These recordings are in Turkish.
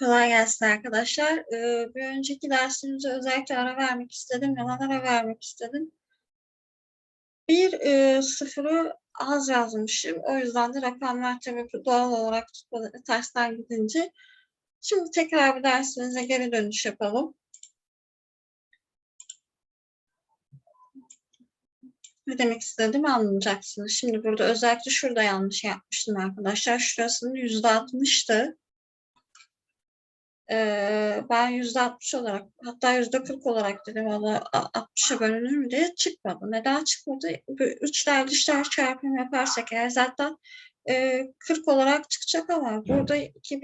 Kolay gelsin arkadaşlar. Ee, bir önceki dersimize özellikle ara vermek istedim. Neden ara vermek istedim? Bir e, sıfırı az yazmışım. O yüzden de rakamlar tabii doğal olarak tutmadı, tersten gidince. Şimdi tekrar bir dersimize geri dönüş yapalım. Ne demek istediğimi anlayacaksınız. Şimdi burada özellikle şurada yanlış yapmıştım arkadaşlar. Şurasının yüzde altmıştı. Ee, ben yüzde altmış olarak hatta yüzde kırk olarak dedim valla altmışa bölünür mü diye çıkmadı. Neden çıkmadı? Üçler dişler çarpımı yaparsak eğer zaten e, 40 olarak çıkacak ama burada iki,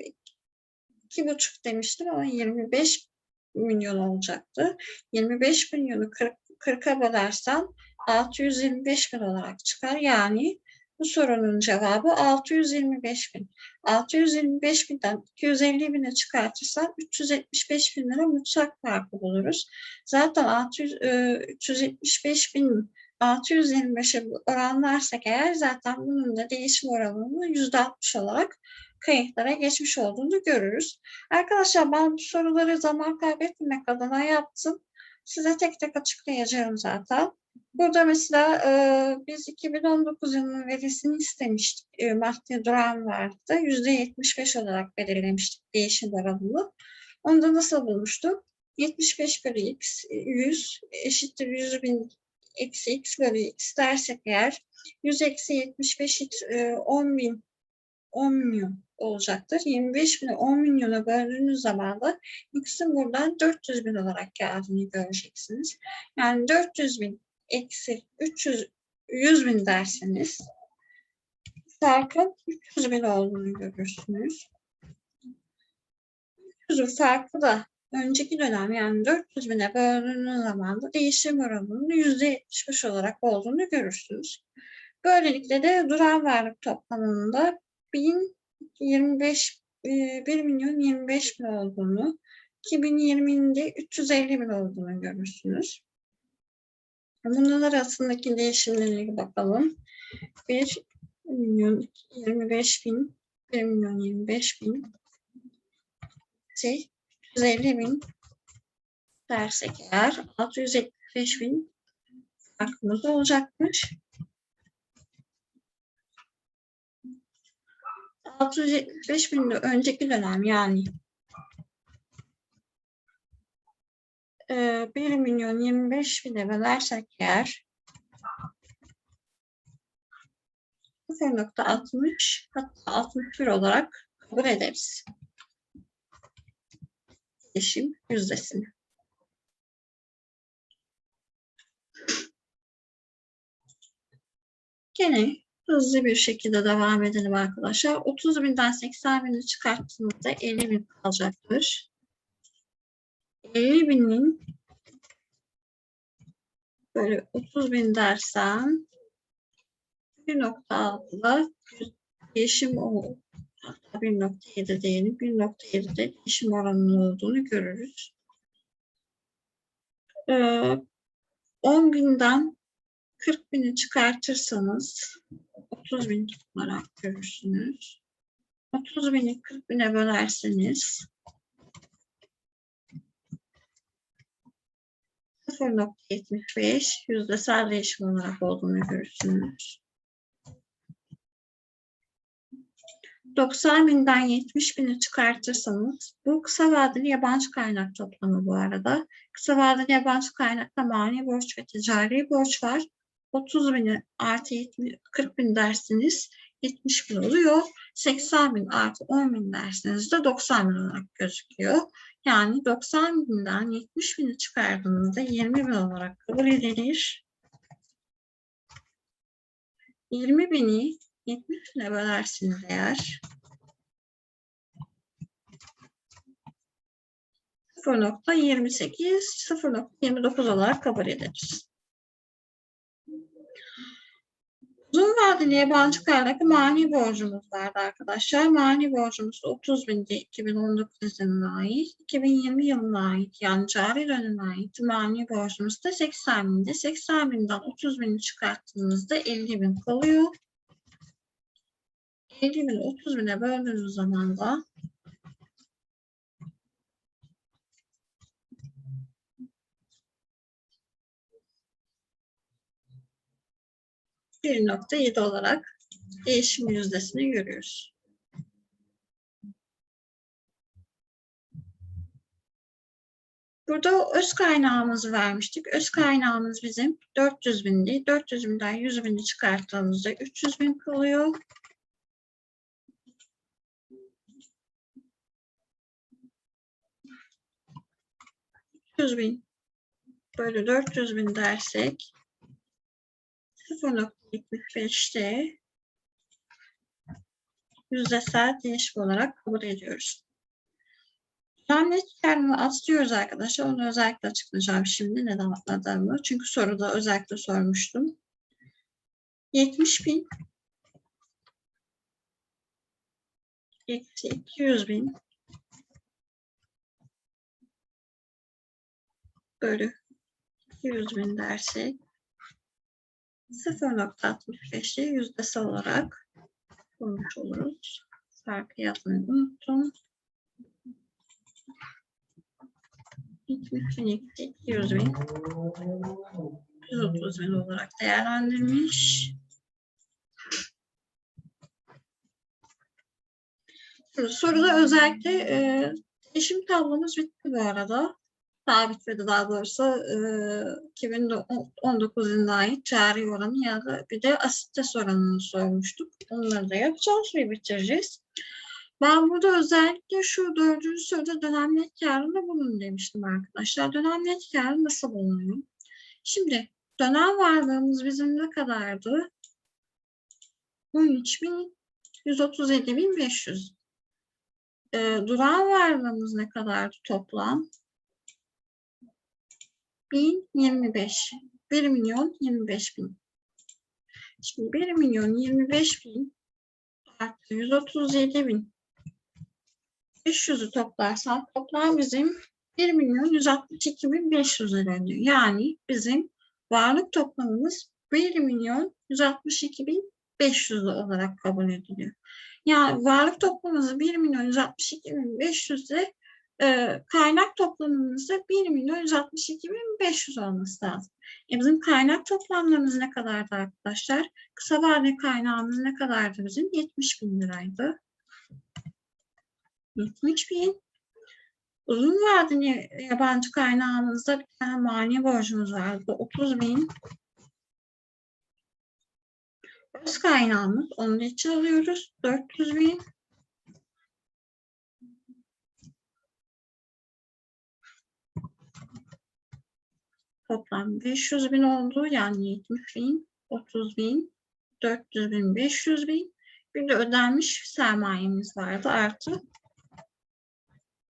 iki buçuk demiştim ama 25 milyon olacaktı. 25 milyonu 40, 40'a bölersen 625 bin olarak çıkar. Yani bu sorunun cevabı 625 bin. 625 binden 250 bine çıkartırsan 375 bin lira mutsak farkı buluruz. Zaten 600, e, 375 bin 625'e oranlarsak eğer zaten bunun da değişim oranının %60 olarak kayıtlara geçmiş olduğunu görürüz. Arkadaşlar ben bu soruları zaman kaybetmemek adına yaptım. Size tek tek açıklayacağım zaten. Burada mesela e, biz 2019 yılının verisini istemiştik. E, maddi duran vardı. %75 olarak belirlemiştik değişim oranını. Onu da nasıl bulmuştuk? 75 bölü x 100 eşittir 100 bin eksi x bölü x dersek eğer 100 eksi 75 e, 10 bin 10 milyon olacaktır. 25 bini 10 milyona böldüğünüz zaman da x'in buradan 400 bin olarak geldiğini göreceksiniz. Yani 400 bin eksi 300 100 bin derseniz farkın 300 bin olduğunu görürsünüz. 300 farkı da önceki dönem yani 400 bine böldüğünüz zaman da değişim oranının %75 olarak olduğunu görürsünüz. Böylelikle de duran varlık toplamında 1025 1 milyon 25 bin olduğunu 2020'de 350 bin olduğunu görürsünüz. Bunlar arasındaki değişimlere bakalım. 1 milyon 25 bin, 1 milyon 25 bin, şey, 350 bin dersek eğer 675 bin farkımız olacakmış. 675 bin de önceki dönem yani 1 milyon 25 bine bölersek eğer 0.60 hatta 61 olarak kabul ederiz. Değişim yüzdesini. Gene hızlı bir şekilde devam edelim arkadaşlar. 30 binden 80 bini çıkarttığımızda 50 bin kalacaktır. 50 binin böyle 30 bin dersen 1.6'da değişim o hatta 1.7 diyelim 1.7'de değişim oranının olduğunu görürüz. Ee, 10 binden 40 bini çıkartırsanız 30 bin olarak görürsünüz. 30 bini 40 bine bölerseniz 0.75 yüzdesel değişim olarak olduğunu görürsünüz. 90 binden 70 bini çıkartırsanız bu kısa vadeli yabancı kaynak toplamı bu arada. Kısa vadeli yabancı kaynakta mani borç ve ticari borç var. 30 bini artı 70, 40 bin dersiniz 70 bin oluyor. 80 bin artı 10 bin derseniz de 90 bin olarak gözüküyor. Yani 90 binden 70 bini çıkardığınızda 20 bin olarak kabul edilir. 20 bini 70 bine bölersiniz eğer 0.28, 0.29 olarak kabul ederiz. Uzun vadeli yabancı kaynak mani borcumuz vardı arkadaşlar. Mani borcumuz 30 binde 2019 yılına ait, 2020 yılına ait yani cari döneme ait mani borcumuz da 80 binde. 80 binden 30 bini çıkarttığınızda 50 bin kalıyor. 50 bin 30 bine böldüğünüz zaman da 1.7 olarak değişim yüzdesini görüyoruz. Burada öz kaynağımızı vermiştik. Öz kaynağımız bizim 400 bindi. 400 binden 100 bini çıkarttığımızda 300 bin kalıyor. Bin bölü 400 bin dersek 0.75'te yüzdesel değişim olarak kabul ediyoruz. Zahmet kendini atlıyoruz arkadaşlar. Onu özellikle açıklayacağım şimdi neden atladığımı. Çünkü soruda özellikle sormuştum. 70 bin eksi 200 bin bölü 200 bin dersek 0.65'te yüzdesi olarak bulmuş oluruz. Farkı yazmayı unuttum. 70 bin eksi 200 bin 130 bin olarak değerlendirmiş. Soruda özellikle e, değişim tablomuz bitti bu arada. Daha bitmedi daha doğrusu e, 2019 yılına ait cari oranı ya da bir de asitte oranını sormuştuk. Onları da yapacağız ve bitireceğiz. Ben burada özellikle şu dördüncü soruda dönem net karında bulun demiştim arkadaşlar. Dönem net karı nasıl bulunuyor? Şimdi dönem varlığımız bizim ne kadardı? 13.137.500. E, duran varlığımız ne kadardı toplam? 1025. 1 milyon 25 bin. Şimdi 1 milyon 25 bin artı 137 bin 500'ü toplarsan toplam bizim 1 milyon 162 bin 500 lira ediyor. Yani bizim varlık toplamımız 1 milyon 162 bin 500 olarak kabul ediliyor. Yani varlık toplamımız 1 milyon 162 bin 500 ile e, kaynak toplamımız da 1 milyon 162 bin 500 olması lazım. E bizim kaynak toplamlarımız ne kadardı arkadaşlar? Kısa vade kaynağımız ne kadardı bizim? 70 bin liraydı. 70 bin. Uzun vadeli yabancı kaynağımızda bir tane mani borcumuz vardı. 30 bin. Öz kaynağımız onu da içe alıyoruz. 400 bin. Toplam 500 bin oldu. Yani 70 bin, 30 bin, 400 bin, 500 bin. Bir de ödenmiş sermayemiz vardı. Artı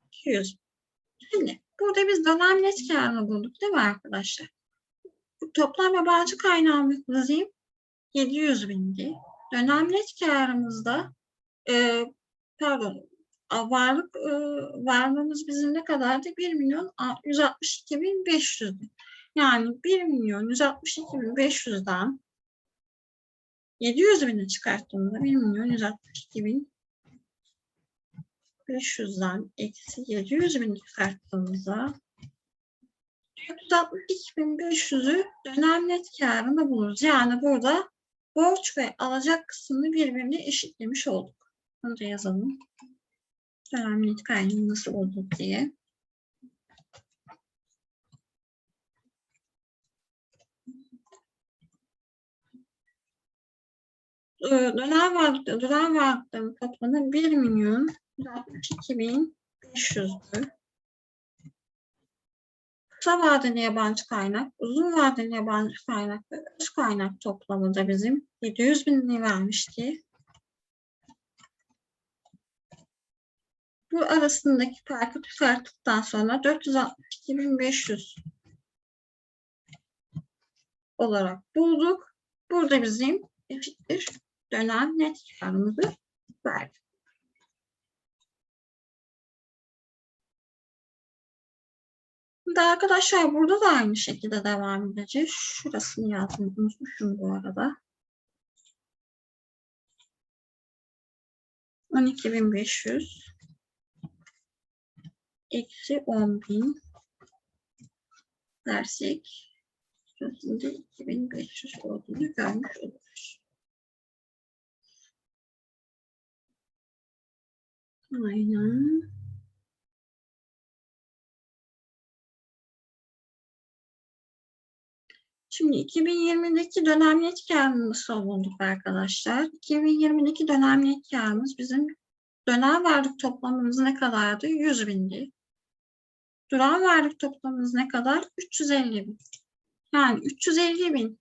200. Şimdi burada biz dönem net karını bulduk değil mi arkadaşlar? Toplam yabancı kaynağımız yazayım. 700 bindi. Dönem net karımızda e, pardon varlık e, varlığımız bizim ne kadardı? 1 milyon 162 bin 500'dü. Yani 1 milyon 162 bin 500'den 700 bini çıkarttığımda 1 milyon 162 bin 500'den eksi 700 bin çıkarttığımızda 462.500'ü dönem net karında buluruz. Yani burada borç ve alacak kısmını birbirine eşitlemiş olduk. Bunu da yazalım. Dönem net kaynını nasıl bulduk diye. Ee, dönem varlıkta, dönem varlıkların toplamı 1 milyon 162.500'dü. Kısa vadeli yabancı kaynak, uzun vadeli yabancı kaynak ve öz kaynak toplamı da bizim 700 bin vermişti. Bu arasındaki farkı çıkarttıktan sonra 462.500 olarak bulduk. Burada bizim eşittir dönem net karımızı verdik. Şimdi arkadaşlar burada da aynı şekilde devam edeceğiz. Şurasını yazmayı unutmuşum bu arada. 12.500 eksi 10.000 dersek süresinde 2500 olduğunu görmüş oluruz. Aynen. Şimdi 2020'deki dönem net karımızı bulduk arkadaşlar. 2020'deki dönem net karımız bizim dönem varlık toplamımız ne kadardı? 100 bindi. Duran varlık toplamımız ne kadar? 350 bin. Yani 350 bin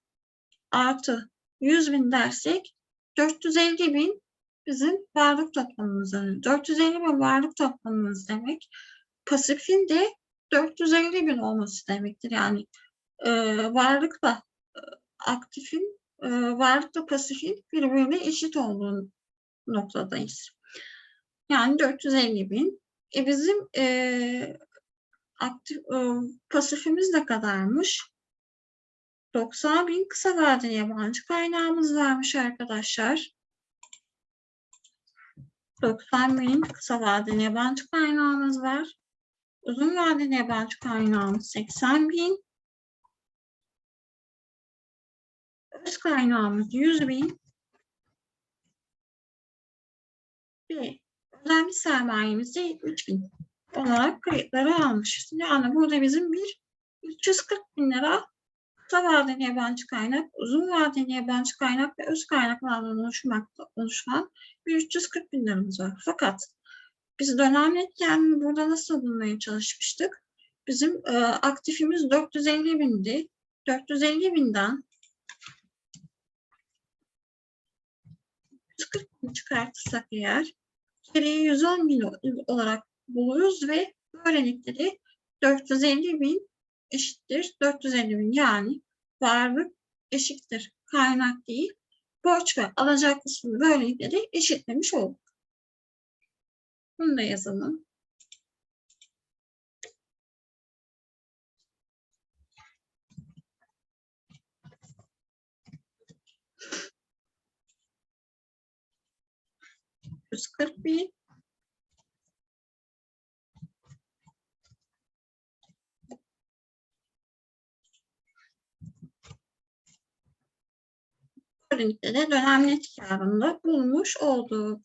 artı 100 bin dersek 450 bin bizim varlık toplamımız. 450 bin varlık toplamımız demek. Pasifin de 450 bin olması demektir. Yani e, varlıkla e, aktifin, e, varlıkla pasifin birbirine eşit olduğu noktadayız. Yani 450 bin. E bizim e, aktif e, pasifimiz ne kadarmış? 90 bin kısa vadeli yabancı kaynağımız varmış arkadaşlar. 90 bin kısa vadeli yabancı kaynağımız var. Uzun vadeli yabancı kaynağımız 80 bin. Öz kaynağımız 100 bin. Ve önemli sermayemiz de 70 bin olarak kayıtlara almışız. Yani burada bizim bir 340 bin lira kısa vadeli yabancı kaynak, uzun vadeli yabancı kaynak ve öz kaynaklardan oluşmakta oluşan bir 340 bin liramız var. Fakat biz dönemliyken burada nasıl bulmaya çalışmıştık? Bizim e, aktifimiz 450 bindi. 450 binden 140 bin çıkartırsak eğer geriye 110 bin olarak buluruz ve böylelikle de 450 bin eşittir 450 bin yani varlık eşittir kaynak değil borç ve alacak kısmını böylelikle de eşitlemiş olduk. Bunu da yazalım. Yüz kırk bin Böylelikle de dönem net karında bulmuş olduk.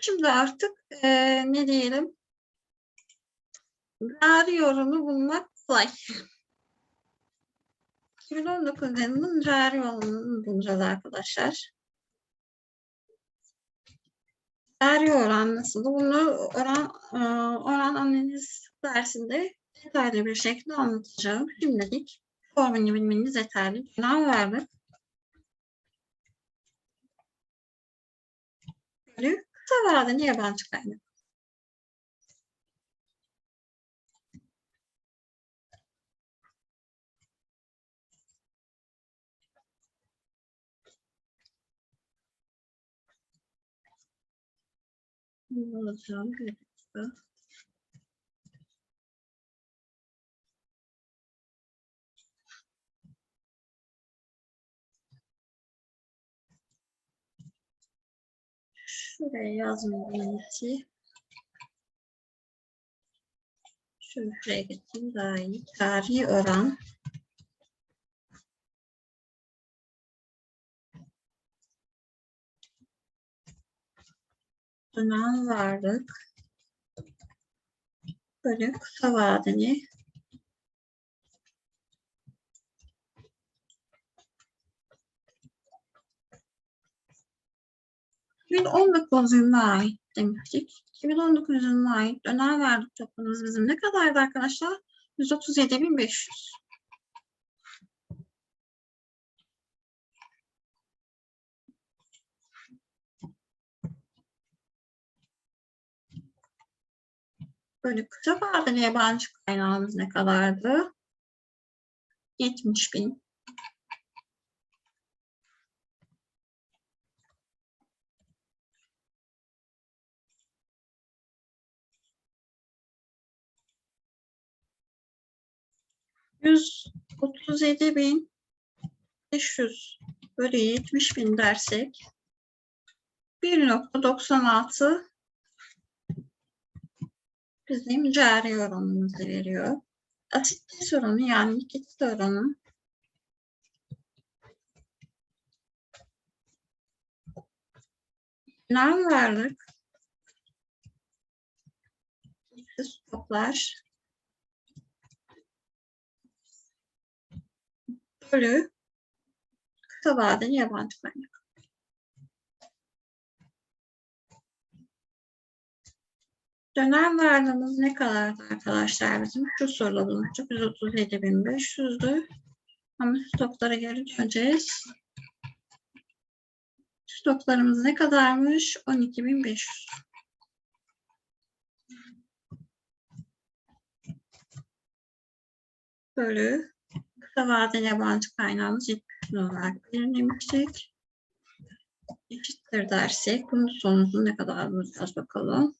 Şimdi artık e, ne diyelim? Rari yorumu bulmak kolay. 2019 yılının rari yorumunu bulacağız arkadaşlar. Rari oran nasıl? Bunu oran, e, oran analiz dersinde detaylı bir şekilde anlatacağım. Şimdilik formülünü bilmeniz yeterli. Dönem verdik. Vadeli yabancı kaynak. Alacağım bir dakika. Şuraya yazmayayım ki. Şuraya getireyim daha iyi. Tarihi oran. Dönem varlık. Böyle kısa vadeli 2019 yılına ait demiştik. 2019 yılına ait dönem verdik toplamımız bizim ne kadardı arkadaşlar? 137.500. Böyle kısa vadeli yabancı kaynağımız ne kadardı? 70 bin. 137 bin 500 bölü 70 bin dersek 1.96 bizim cari oranımızı veriyor. Asitli oranı yani likit oranı genel varlık toplar Bölü kısa vadeli yabancı kaynak. Dönem varlığımız ne kadardı arkadaşlar bizim? Şu soruda bulmuştuk. 137.500'dü. Ama stoklara geri döneceğiz. Stoklarımız ne kadarmış? 12.500. Bölü kısa vadeli yabancı kaynağımız 70 olarak belirlemiştik. Eşittir dersek bunun sonucu ne kadar bulacağız bakalım.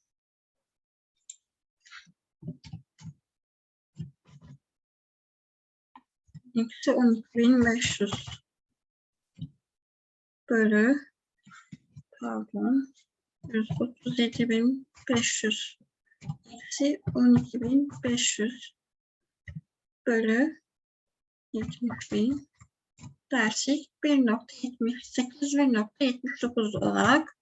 Eksi 12.500 bölü pardon 137.500 eksi 12.500 bölü 70.000 dersek 1.78 ve 1.79 olarak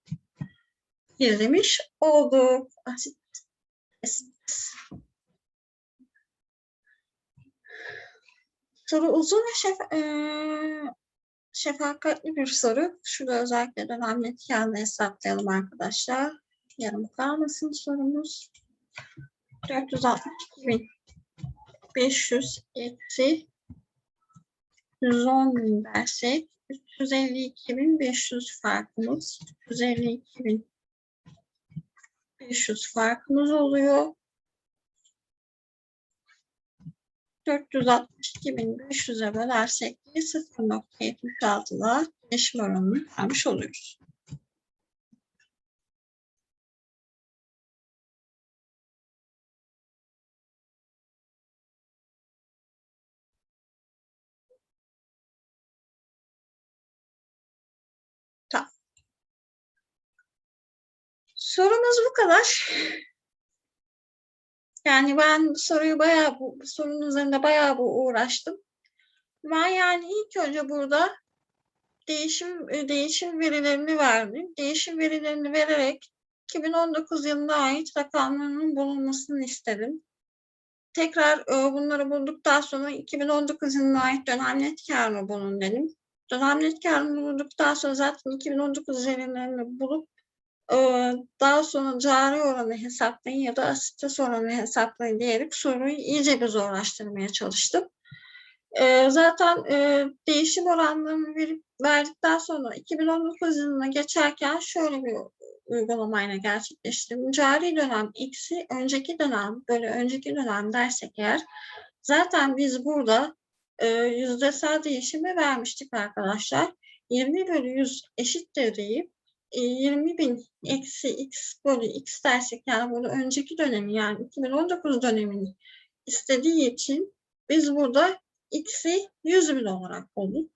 izlemiş olduk. Asit test. Soru uzun ve şef, eee, şefakatli bir soru. Şurada özellikle dönem etkenini hesaplayalım arkadaşlar. Yarım kalmasın sorumuz. 462.500 eksi 110.000 dersek 352.500 farkımız 352.500 farkımız oluyor. 462.500'e bölersek de 0.76'la değişim oranını vermiş oluyoruz. Sorumuz bu kadar. Yani ben soruyu bayağı bu, sorunun üzerinde bayağı bu uğraştım. Ben yani ilk önce burada değişim e, değişim verilerini verdim. Değişim verilerini vererek 2019 yılına ait rakamlarının bulunmasını istedim. Tekrar e, bunları bulduktan sonra 2019 yılına ait dönem net karını bulun dedim. Dönem net karını bulduktan sonra zaten 2019 verilerini bulup daha sonra cari oranı hesaplayın ya da asites oranı hesaplayın diyerek soruyu iyice bir zorlaştırmaya çalıştım. E, zaten e, değişim oranlarını verip, verdikten sonra 2019 yılına geçerken şöyle bir uygulamayla gerçekleştirdim. Cari dönem eksi önceki dönem böyle önceki dönem dersek eğer zaten biz burada e, yüzdesel değişimi vermiştik arkadaşlar. 20 bölü 100 eşittir deyip 20 bin eksi x bölü x dersek yani bunu önceki dönemi yani 2019 dönemini istediği için biz burada x'i 100 bin olarak bulduk.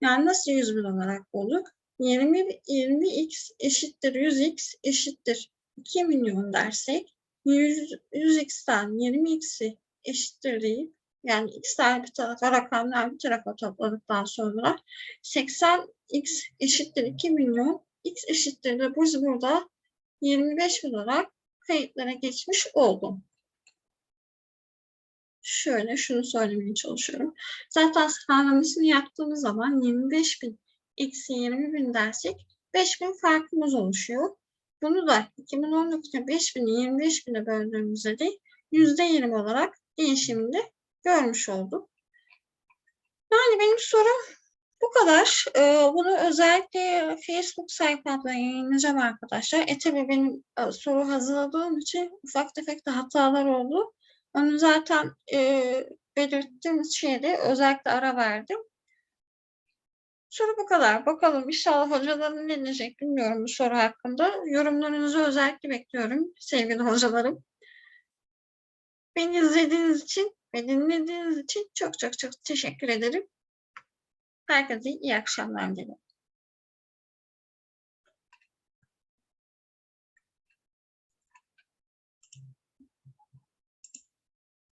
Yani nasıl 100 bin olarak bulduk? 20, 20x eşittir 100x eşittir 2 milyon dersek 100, 100x'ten 20x'i eşittir deyip yani x'ler bir tarafa rakamlar bir tarafa topladıktan sonra 80x eşittir 2 milyon x eşittir biz burada 25 olarak kayıtlara geçmiş oldum. Şöyle şunu söylemeye çalışıyorum. Zaten sıralamasını yaptığımız zaman 25 bin eksi 20 bin dersek 5 bin farkımız oluşuyor. Bunu da 2019'da 5 bini 25 bine böldüğümüzde de %20 olarak değişimini görmüş olduk. Yani benim sorum bu kadar. Ee, bunu özellikle Facebook sayfamda yayınlayacağım arkadaşlar. E tabii benim e, soru hazırladığım için ufak tefek de hatalar oldu. Onu zaten e, belirttiğimiz şeyde özellikle ara verdim. Soru bu kadar. Bakalım inşallah hocalarım ne diyecek bilmiyorum bu soru hakkında. Yorumlarınızı özellikle bekliyorum sevgili hocalarım. Beni izlediğiniz için ve dinlediğiniz için çok çok çok teşekkür ederim. Herkese iyi akşamlar dilerim.